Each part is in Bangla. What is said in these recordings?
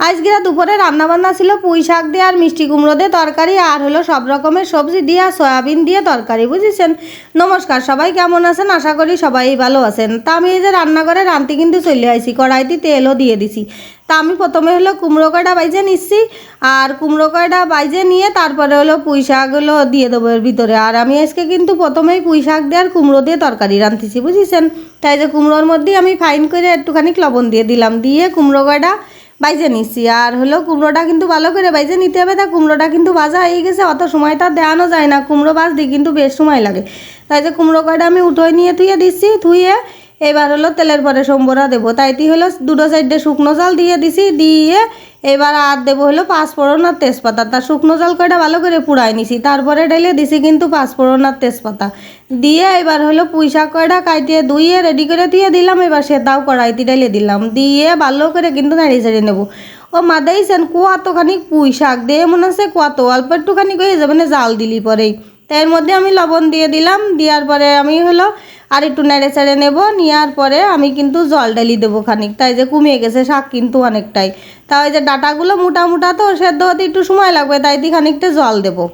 আজকে দুপুরে রান্না বান্না ছিল পুঁই শাক দিয়ে আর মিষ্টি কুমড়ো দিয়ে তরকারি, আর হলো সব রকমের সবজি দিয়ে আর সয়াবিন দিয়ে তরকারি, বুঝেছেন? নমস্কার, সবাই কেমন আছেন? আশা করি সবাই ভালো আছেন। তা আমি এই যে রান্নাঘরে রান্তি কিন্তু চলে আইছি, কড়াইতে তেলও দিয়ে দিছি। তা আমি প্রথমে হলো কুমড়ো কয়টা বাইজে নিচ্ছি, আর কুমড়ো কয়টা বাইজে নিয়ে তারপরে হলো পুঁই শাকগুলো দিয়ে দেবো এর ভিতরে। আর আমি আজকে কিন্তু প্রথমেই পুঁই শাক দিয়ে আর কুমড়ো দিয়ে তরকারি রাঁধতেছি, বুঝেছেন? তাই যে কুমড়োর মধ্যেই আমি ফাইন করে একটুখানি লবণ দিয়ে দিলাম। দিয়ে কুমড়ো কয়টা বাইজে নিছি। আর হলো কুমড়োটা কিন্তু ভালো করে বাইজে নিতে হবে। তা কুমড়োটা কিন্তু বাজা হয়ে গেছে, অত সময় তার দেওয়ানো যায় না। কুমড়ো বাজ দিই কিন্তু বেশ সময় লাগে। তাই যে কুমড়ো কয়টা আমি উঠোয় নিয়ে থুয়ে দিচ্ছি, থুয়ে এবার হলো তেলের পরে সম্বরা দেবো। তাইতি হলো দুটো সাইডে শুকনো জাল দিয়ে দিছি, দিয়ে এবার আর দেবো হলো পাঁচফোড়ন আর তেজপাতা। তার শুকনো জাল কয়টা ভালো করে পুড়াই নিছি, তারপরে ঢেলে দিছি কিন্তু পাঁচফোড়ন আর তেজপাতা। দিয়ে এবার হলো পুঁই শাক কয়টা কাটিয়ে ধুইয়ে রেডি করে দিয়ে দিলাম, এবার সেটাও কড়াইতে ঢেলে দিলাম। দিয়ে ভালো করে কিন্তু নাড়িয়ে চাড়িয়ে নেব। ও মাদাইছেন কুয়াতোখানি পুঁই শাক দিয়ে মনে হচ্ছে কুয়াতো, অল্প একটুখানি হয়ে যাবে জাল দিলি পরেই। তাই এর মধ্যে আমি লবণ দিয়ে দিলাম, দেওয়ার পরে আমি হলো আর একটু নেড়ে চেড়ে নেব, নেওয়ার পরে আমি কিন্তু জল ডালি দেবো খানিক। তাই যে কমিয়ে গেছে শাক কিন্তু অনেকটাই। তা ওই যে ডাটাগুলো মোটা মোটা তো, সেদ্ধ হতে একটু সময় লাগবে, তাই দিয়ে খানিকটা জল দেবো।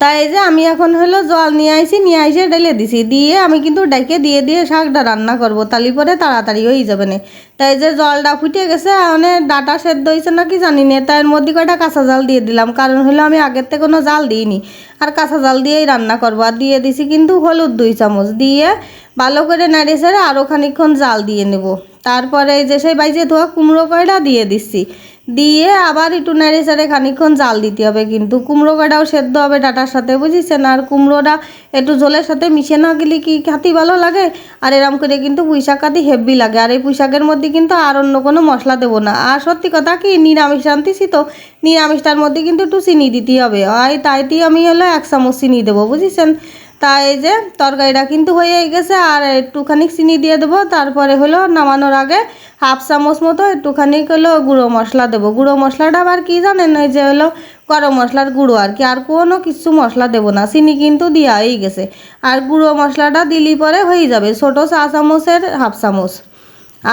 তাই এই যে আমি এখন হলো জল নিয়ে আইছি, নিয়ে আইসে ঢেলে দিছি। দিয়ে আমি কিন্তু ডেকে দিয়ে দিয়ে শাকটা রান্না করব। তালি পরে তাড়াতাড়ি হয়ে যাবে না। তাই যে জলটা ফুটে গেছে মানে ডাটা সেদ্ধ হয়েছে নাকি জানি না। তাই এর মধ্যে কয়টা কাঁচা জাল দিয়ে দিলাম। কারণ হলো আমি আগের থেকে কোনো জাল দিইনি। আর কাঁচা জাল দিয়েই রান্না করব। আর দিয়ে দিছি কিন্তু হলুদ দুই চামচ। দিয়ে ভালো করে নাড়িয়ে সেরে আরও খানিকক্ষণ জাল দিয়ে নেব। তারপরে এই যে সেই বাইজে ধোয়া কুমড়ো কয়টা দিয়ে দিচ্ছি। দিয়ে আবার একটু নেড়ে চেড়ে খানিকক্ষণ জাল দিতে হবে কিন্তু। কুমড়ো কাটাও সেদ্ধ হবে ডাটার সাথে, বুঝেছেন? আর কুমড়োটা একটু জলের সাথে মিশে না গেলে কি খাতি ভালো লাগে? আর এরম করে কিন্তু পুঁই শাক খাতি হেভি লাগে। আর এই পুঁই শাকের মধ্যে কিন্তু আর অন্য কোনো মশলা দেবো না। আর সত্যি কথা কি, নিরামিষ রান্তিছি তো। নিরামিষটার মধ্যে কিন্তু একটু চিনি দিতে হবে। আর তাইতেই আমি হলো এক চামচ চিনি দেবো, বুঝেছেন? তা এই যে তরকারিটা কিন্তু হয়ে গেছে, আর একটুখানি চিনি দিয়ে দেবো, তারপরে হলো নামানোর আগে হাফ চামচ মতো একটুখানি হলো গুঁড়ো মশলা দেবো। গুঁড়ো মশলাটা আবার কি জানেন, ওই যে হলো গরম মশলার গুঁড়ো আর কি, আর কোনো কিছু মশলা দেবো না, চিনি কিন্তু দেওয়া হয়ে গেছে। আর গুঁড়ো মশলাটা দিলি পরে হয়ে যাবে, ছোটো চা চামচের হাফ চামচ।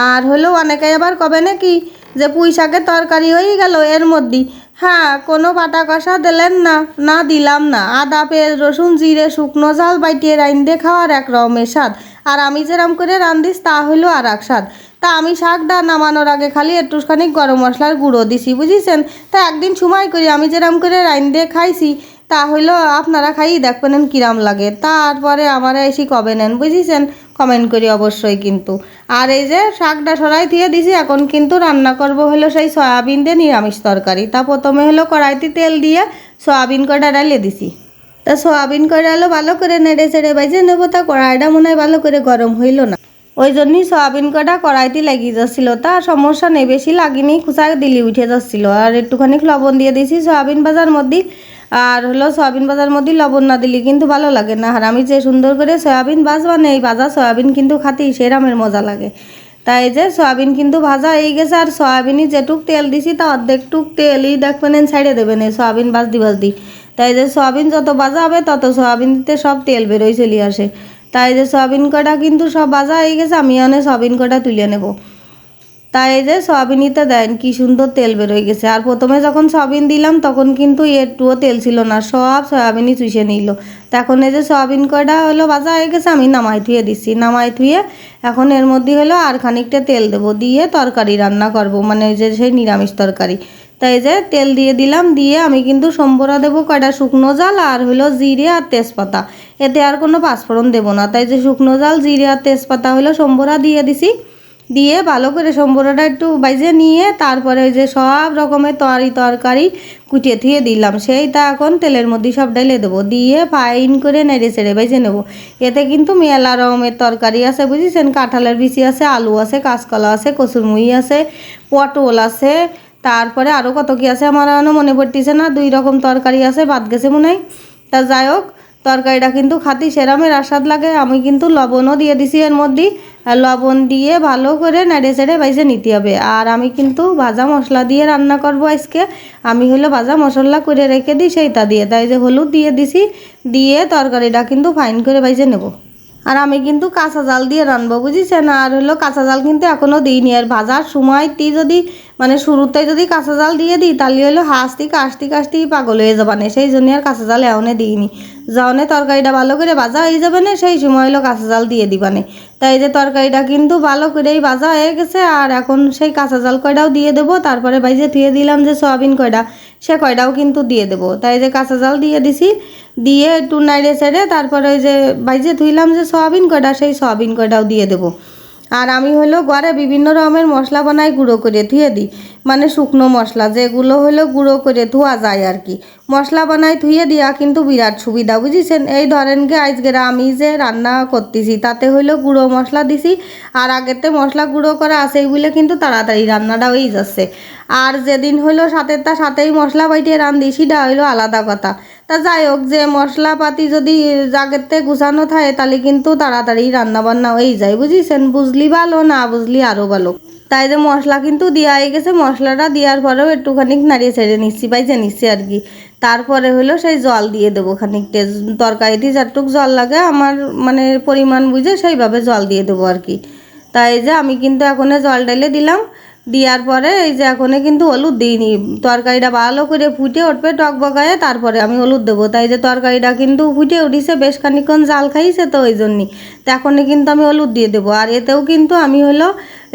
আর হলো অনেকে আবার কবে নাকি যে পুঁই শাকের তরকারি হয়ে গেল, এর মধ্যেই। হ্যাঁ কোনো বাটা কষা দিলেন না না দিলাম না। আদা পেঁয়াজ রসুন জিরে শুকনো ঝাল বাইটিয়ে রাইন্দে খাওয়ার এক রকমের স্বাদ। আর আমি যেরম করে রান্ধিস তা হলো আর এক স্বাদ। তা আমি শাকটা নামানোর আগে খালি একটুখানি গরম মশলার গুঁড়ো দিছি, বুঝিছেন? তা একদিন সময় করি আমি যেরম করে রাইন্দে খাইছি, তা হইল আপনারা খাই দেখবেন কিরাম লাগে। তারপরে আমার এসে কবে নেন, বুঝিছেন? কমেন্ট করি অবশ্যই কিন্তু। আর এই যে শাকটা সরাই দিয়ে দিছি, এখন কিন্তু রান্না করব হলো সেই সয়াবিন দিয়ে নিরামিষ তরকারি। তা প্রথমে হলো কড়াইতে তেল দিয়ে সয়াবিন কটা ডালিয়ে দিছি। তা সয়াবিন কটা হলো ভালো করে নেড়ে চেড়ে বাইজে নেব, তা কড়াইটা মনে হয় ভালো করে গরম হইল না। ওই জন্যই সয়াবিন কটা কড়াইতে লাগিয়ে যাচ্ছিল, তা সমস্যা নেই, বেশি লাগিনি খুচা দিলি উঠে যাচ্ছিল। আর একটুখানি লবণ দিয়ে দিয়েছি সয়াবিন ভাজার মধ্যে আর হলো সয়াবিন ভাজার মধ্যে লবণ না দিলে কিন্তু ভালো লাগে না। আর আমি যে সুন্দর করে সয়াবিন ভাজবা এই ভাজা সয়াবিন কিন্তু খাতি সেরামের মজা লাগে। তাই যে সয়াবিন কিন্তু ভাজা হয়ে গেছে, আর সয়াবিনই যেটুক তেল দিছি তা অর্ধেকটুক তেলই দেখবেন ছাইড়ে দেবেন এই সয়াবিন ভাজদি ভাজদি তাই যে সয়াবিন যত ভাজা হবে তত সয়াবিন দিতে সব তেল বেরোয় চলে আসে। তাই যে সয়াবিন কটা কিন্তু সব ভাজা হয়ে গেছে, আমি অনেক সয়াবিন কটা তুলে নেব। তাই এই যে সয়াবিনিতে দেন, কি সুন্দর তেল বেরোয় গেছে। আর প্রথমে যখন সয়াবিন দিলাম, তখন কিন্তু একটুও তেল ছিল না, সব সয়াবিনই চুষে নিল। তখন এই যে সয়াবিন কটা হলো, ভাজা হয়ে গেছে, আমি নামাই ধুয়ে দিচ্ছি নামাই ধুয়ে এখন এর মধ্যে হলো আর খানিকটা তেল দেবো, দিয়ে তরকারি রান্না করব মানে ওই যে সেই নিরামিষ তরকারি। তাই যে তেল দিয়ে দিলাম, দিয়ে আমি কিন্তু সম্বরা দেবো কয়টা, শুকনো জাল আর হলো জিরে আর তেজপাতা। এতে আর কোনো পাঁচফোড়ন দেবো না। তাই যে শুকনো জাল, জিরে আর তেজপাতা হলো সম্বরা দিয়ে দিছি। দিয়ে ভালো করে সম্বরটা একটু বাইজে নিয়ে তারপরে ওই যে সব রকমের তরি তরকারি কুটিয়ে থুয়ে দিলাম। সেইটা এখন তেলের মধ্যে সব ডাইলে দেবো। দিয়ে ফাইন করে নেড়ে চেড়ে বাইজে নেব। এতে কিন্তু মেলা রকমের তরকারি আছে, বুঝেছেন? কাঁঠালের বিচি আছে, আলু আছে, কাঁচকলা আছে কচুরমুই আছে, পটল আছে, তারপরে আরও কত কি আছে আমার মনে পড়তেছে না। দুই রকম তরকারি আছে, বাদ গেছে মনে হয়। তা যাই হোক তরকারিটা কিন্তু খাতি সেরামের আস্বাদ লাগে। আমি কিন্তু লবণও দিয়ে দিছি এর মধ্যে। আর লবণ দিয়ে ভালো করে নেড়ে চেড়ে বাইজে নিতে হবে। আর আমি কিন্তু ভাজা মশলা দিয়ে রান্না করব আজকে। আমি হলো ভাজা মশলা করে রেখে দিই সেইটা দিয়ে। তাই যে হলুদ দিয়ে দিছি, দিয়ে তরকারিটা কিন্তু ফাইন করে বাইজে নেব। আর আমি কিন্তু কাঁচা জাল দিয়ে রানবো, বুঝেছেন? আর হলো কাঁচা জাল কিন্তু এখনও দিইনি। আর ভাজার সময় তি যদি মানে শুরুতে যদি কাঁচা জাল দিয়ে দিই, তাহলে হলো হাসতি কাশতি কাশতি পাগল হয়ে যাবে না সেই জন্য আর কাঁচা জাল এমনে দিইনি। যাওনে তরকারিটা ভালো করে ভাজা হয়ে যাবে না সেই সময় হলো কাঁচা জাল দিয়ে দিবা দিবানে তাই যে তরকারিটা কিন্তু ভালো করেই ভাজা হয়ে গেছে, আর এখন সেই কাঁচা জাল কয়টাও দিয়ে দেবো। তারপরে বাইজে ধুয়ে দিলাম যে সয়াবিন কয়টা, সে কয়টাও কিন্তু দিয়ে দেবো। তাই যে কাঁচা জাল দিয়ে দিছি, দিয়ে একটু নাইড়ে ছেড়ে তারপরে ওই যে বাইজে ধুইলাম যে সয়াবিন কয়টা, সেই সয়াবিন কয়টাও দিয়ে দেবো। আর আমি হলো ঘরে বিভিন্ন রকমের মশলা বানাই, গুঁড়ো করে ধুয়ে দিই। মানে শুকনো মশলা, যেগুলো হলো গুঁড়ো করে ধোয়া যায় আর কি। মশলা বানাই, ধুয়ে দেওয়া কিন্তু বিরাট সুবিধা, বুঝেছেন? এই ধরেন গে আজকে আমি যে রান্না করতেছি, তাতে হইল গুঁড়ো মশলা দিছি, আর আগেতে মশলা গুঁড়ো করা আছে বলে কিন্তু তাড়াতাড়ি রান্নাটা হয়ে যাচ্ছে। আর যেদিন হইল সাথেরটা সাথেই মশলা বাইটিয়ে রান্ধি সেটা হইল আলাদা কথা। তা যাই হোক, যে মশলাপাতি যদি জাগেরতে গুছানো থাকে, তাহলে কিন্তু তাড়াতাড়ি রান্না বান্না হয়ে যায়, বুঝিছেন? বুঝলি ভালো, না বুঝলি আরও ভালো। তাই যে মশলা কিন্তু দেওয়া হয়ে গেছে, মশলাটা দেওয়ার পরেও একটুখানি নাড়িয়ে ছেড়ে নিচ্ছি, বাইজে নিচ্ছি আর কি। তারপরে হলো সেই জল দিয়ে দেবো খানিকটা তরকারিতে যতটুক জল লাগে, আমার মানে পরিমাণ বুঝে সেইভাবে জল দিয়ে দেবো আর কি। তাই যে আমি কিন্তু এখন জল ঢেলে দিলাম দেওয়ার পরে এই যে এখন কিন্তু হলুদ দিইনি। তরকারিটা ভালো করে ফুটে উঠবে, টক বগায়ে, তারপরে আমি হলুদ দেবো। তাই যে তরকারিটা কিন্তু ফুটে উঠিছে, বেশ খানিক্ষণ জাল খাইছে তো ওই জন্যই তো এখনই কিন্তু আমি হলুদ দিয়ে দেবো। আর এতেও কিন্তু আমি হলো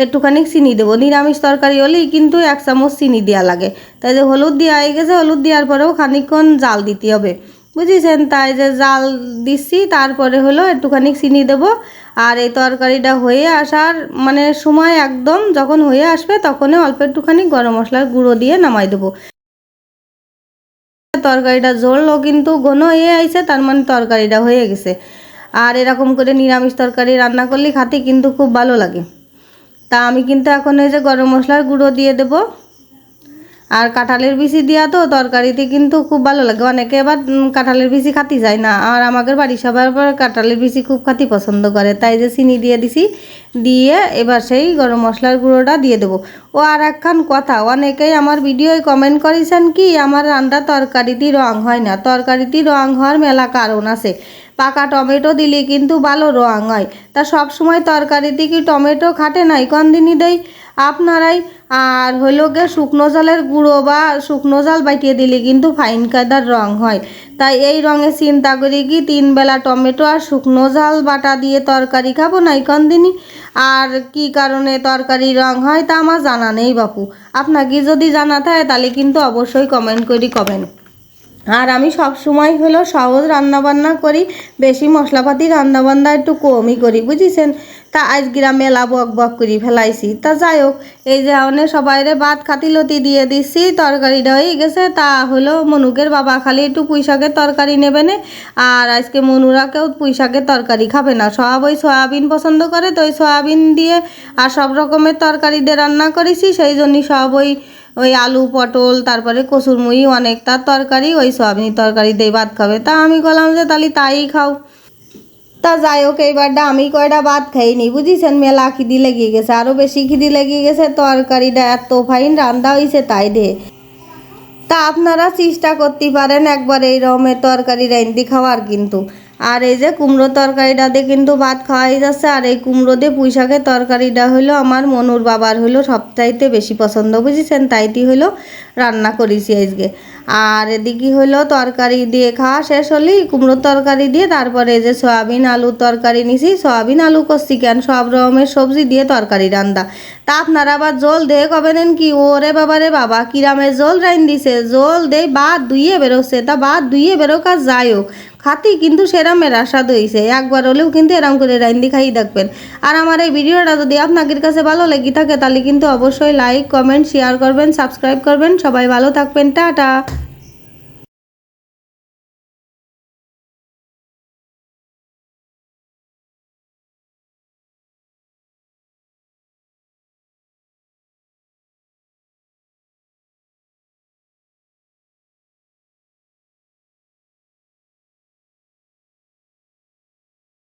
একটুখানি চিনি দেবো। নিরামিষ তরকারি হলেই কিন্তু এক চামচ চিনি দেওয়া লাগে। তাই যে হলুদ দেওয়া হয়ে গেছে, হলুদ দেওয়ার পরেও খানিক্ষণ জাল দিতে হবে। বুঝেছেন? তাই যে জাল দিচ্ছি, তারপরে হলো একটুখানি চিনি দেবো। আর এই তরকারিটা হয়ে আসার মানে সময় একদম যখন হয়ে আসবে তখনই অল্প একটুখানি গরম মশলার গুঁড়ো দিয়ে নামাই দেবো। তরকারিটা ঝোলও কিন্তু ঘন হয়ে আইছে, তার মানে তরকারিটা হয়ে গেছে। আর এরকম করে নিরামিষ তরকারি রান্না করলে খাতে কিন্তু খুব ভালো লাগে। তা আমি কিন্তু এখন এই যে গরম মশলার গুঁড়ো দিয়ে দেবো। আর কাঁঠালের বিচি দিয়া তো তরকারিতে কিন্তু খুব ভালো লাগে। অনেকে আবার কাঁঠালের বিচি খাতি যায় না। আর আমাদের বাড়ির সবার আবার কাঁঠালের বিচি খুব খাতি পছন্দ করে। তাই যে চিনি দিয়ে দিছি, দিয়ে এবার সেই গরম মশলার গুঁড়োটা দিয়ে দেবো। ও আর একখান কথা, অনেকেই আমার ভিডিওয় কমেন্ট করেছেন কি, আমার রান্না তরকারিতে রং হয় না। তরকারিতে রং হওয়ার মেলা কারণ আছে। পাকা টমেটো দিলে কিন্তু ভালো রং হয়। তা সব সময় তরকারিতে কি টমেটো খাটে নাই? কোন দিনই দেয় আপনারাই, আর হইল গে শুকনো জালের গুঁড়ো বা শুকনো জাল বাইটিয়ে দিলে কিন্তু ফাইন কায়দার রং হয়। তাই এই রঙে চিন্তা করি কি তিন বেলা টমেটো আর শুকনো জাল বাটা দিয়ে তরকারি খাব না কোন দিনই আর কি কারণে তরকারি রং হয় তা আমার জানা নেই বাপু। আপনাকে যদি জানা থাকে তাহলে কিন্তু অবশ্যই কমেন্ট করি কমেন্ট আর আমি সব সময় হলো সহজ রান্নাবান্না করি, বেশি মশলাপাতি রান্নাবান্না একটু কমই করি, বুঝিছেন? তা আজ মেলা বক বক করি ফেলাইছি। তা যাই হোক, এই যে অনেক সবাইরে ভাত খাতিলতি দিয়ে দিচ্ছি তরকারিটা হয়ে গেছে, তা হলো মনুকের বাবা খালি একটু পুঁই শাকের তরকারি নেবে না আর আজকে মনুরা কেউ পুঁই শাকের তরকারি খাবে না। সব ওই সয়াবিন পছন্দ করে, তো ওই সয়াবিন দিয়ে আর সব রকমের তরকারি দিয়ে রান্না করেছি, সেই জন্যই সব ওই ওই আলু, পটল, তারপরে কসুরমুড়ি অনেক তার তরকারি, ওই সয়াবিন তরকারি দিয়ে ভাত খাবে। তা আমি বললাম যে তাহলে তাই খাও। তা যাই হোক এইবারটা আমি কয়টা ভাত খাইনি, বুঝিছেন? মেলা খিদি লেগে গেছে আরও বেশি খিদি লেগে গেছে, তরকারিটা এত ফাইন রান্না হয়েছে তাই দে। তা আপনারা চেষ্টা করতে পারেন একবার এই রকমের তরকারি রাইন্দি খাওয়ার কিন্তু। আর এই যে কুমড়ো তরকারিটা দিয়ে কিন্তু ভাত খাওয়াই যাচ্ছে, আর এই কুমড়ো দিয়ে পুঁই শাকের তরকারিটা হলো আমার মনুর বাবার হলো সবচাইতে বেশি পছন্দ, বুঝেছেন? তাইটি হলো রান্না করেছি আজকে। আর এদিকে হলো তরকারি দিয়ে খাওয়া শেষ হলেই কুমড়োর তরকারি দিয়ে তারপরে এই যে সয়াবিন আলুর তরকারি নিছি, সয়াবিন আলু করছি কেন সব রকমের সবজি দিয়ে তরকারি রান্দা। তা আপনারা আবার জল দিয়ে নেন কি? ওরে বাবা রে বাবা, কিরামের জল রাইন দিছে, জল দেই বাদ দুইয়ে বেরোচ্ছে, তা বাদ দুইয়ে বেরোক আর যাই হোক। খাতি কিন্তু সেরামের আশা হয়েছে একবার হলেও কিন্তু এরম করে রাইন্দি খাই দেখবেন আর আমার এই ভিডিওটা যদি আপনাদের কাছে ভালো লেগে থাকে, তাহলে কিন্তু অবশ্যই লাইক কমেন্ট শেয়ার করবেন সাবস্ক্রাইব করবেন। সবাই ভালো থাকবেন। টাটা!